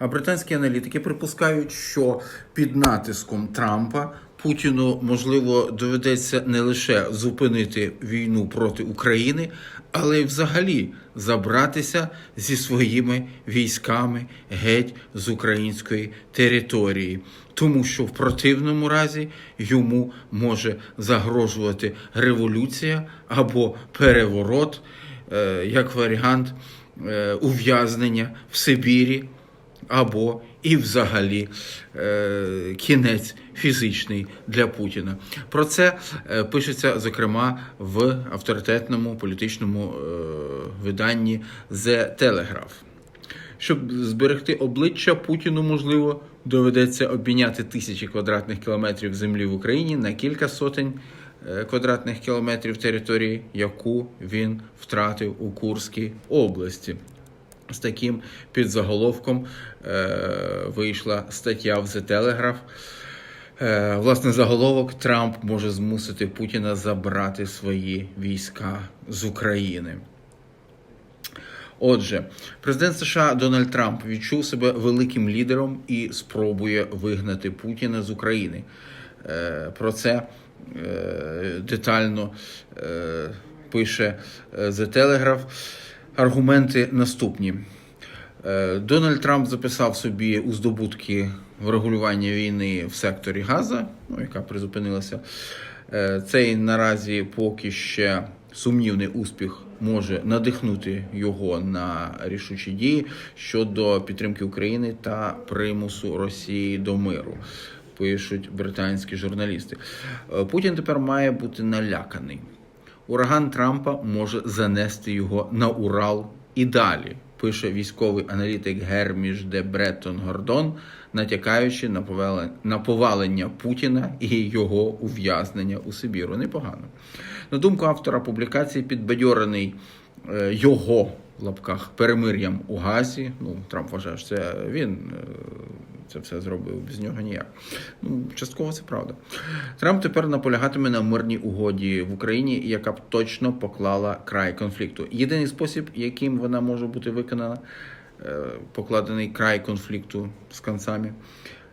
Британські аналітики припускають, що під натиском Трампа Путіну можливо доведеться не лише зупинити війну проти України, але й взагалі забратися зі своїми військами геть з української території, тому що в противному разі йому може загрожувати революція або переворот, е, як варіант е, ув'язнення в Сибірі або і взагалі е, кінець фізичний для Путіна. Про це е, пишеться зокрема в авторитетному політичному е, виданні The Telegraph. Щоб зберегти обличчя Путіну, можливо, доведеться обміняти тисячі квадратних кілометрів землі в Україні на кілька сотень квадратних кілометрів території, яку він втратив у Курській області. З таким підзаголовком е, вийшла стаття в The Telegraph. Е, власне, заголовок Трамп може змусити Путіна забрати свої війська з України. Отже, президент США Дональд Трамп відчув себе великим лідером і спробує вигнати Путіна з України. Е, Про це е, детально е, пише е, The Telegraph. Аргументи наступні. Е, Дональд Трамп записав собі у здобутки врегулювання війни в секторі Газа, ну, яка призупинилася. Е, Цей наразі поки ще сумнівний успіх може надихнути його на рішучі дії щодо підтримки України та примусу Росії до миру. Пишуть британські журналісти. Е, Путін тепер має бути наляканий. Ураган Трампа може занести його на Урал і далі, пише військовий аналітик Герміш де Бреттон Гордон, натякаючи на повалення, Путіна і його ув'язнення у Сибіру. Непогано. На думку автора публікації, підбадьорений е, його в лапках перемир'ям у Газі. Ну, Трамп вважає, що це він е, це все зробив без нього ніяк. Ну, частково це правда. Трамп тепер наполягатиме на мирній угоді в Україні, яка б точно поклала край конфлікту. Єдиний спосіб, яким вона може бути виконана, е, покладений край конфлікту з концами,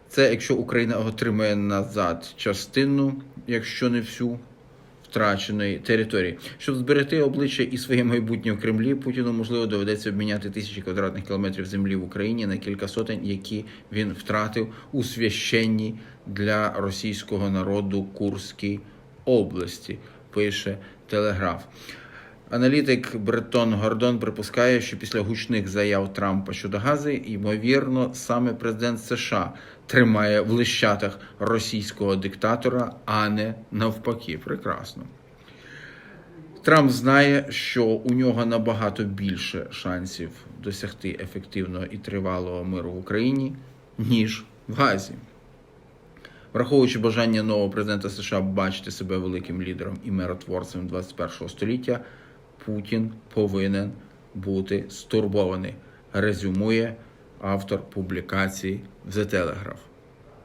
це якщо Україна отримає назад частину, якщо не всю втраченої території. Щоб зберегти обличчя і своє майбутнє в Кремлі, Путіну можливо доведеться обміняти тисячі квадратних кілометрів землі в Україні на кілька сотень, які він втратив у священній для російського народу Курській області. Пише Телеграф. Аналітик Бретон Гордон припускає, що після гучних заяв Трампа щодо гази, ймовірно, саме президент США тримає в лищатах російського диктатора, а не навпаки. Прекрасно. Трамп знає, що у нього набагато більше шансів досягти ефективного і тривалого миру в Україні, ніж в Газі. Враховуючи бажання нового президента США бачити себе великим лідером і миротворцем 21 століття, Путін повинен бути стурбований, резюмує автор публікації The Telegraph.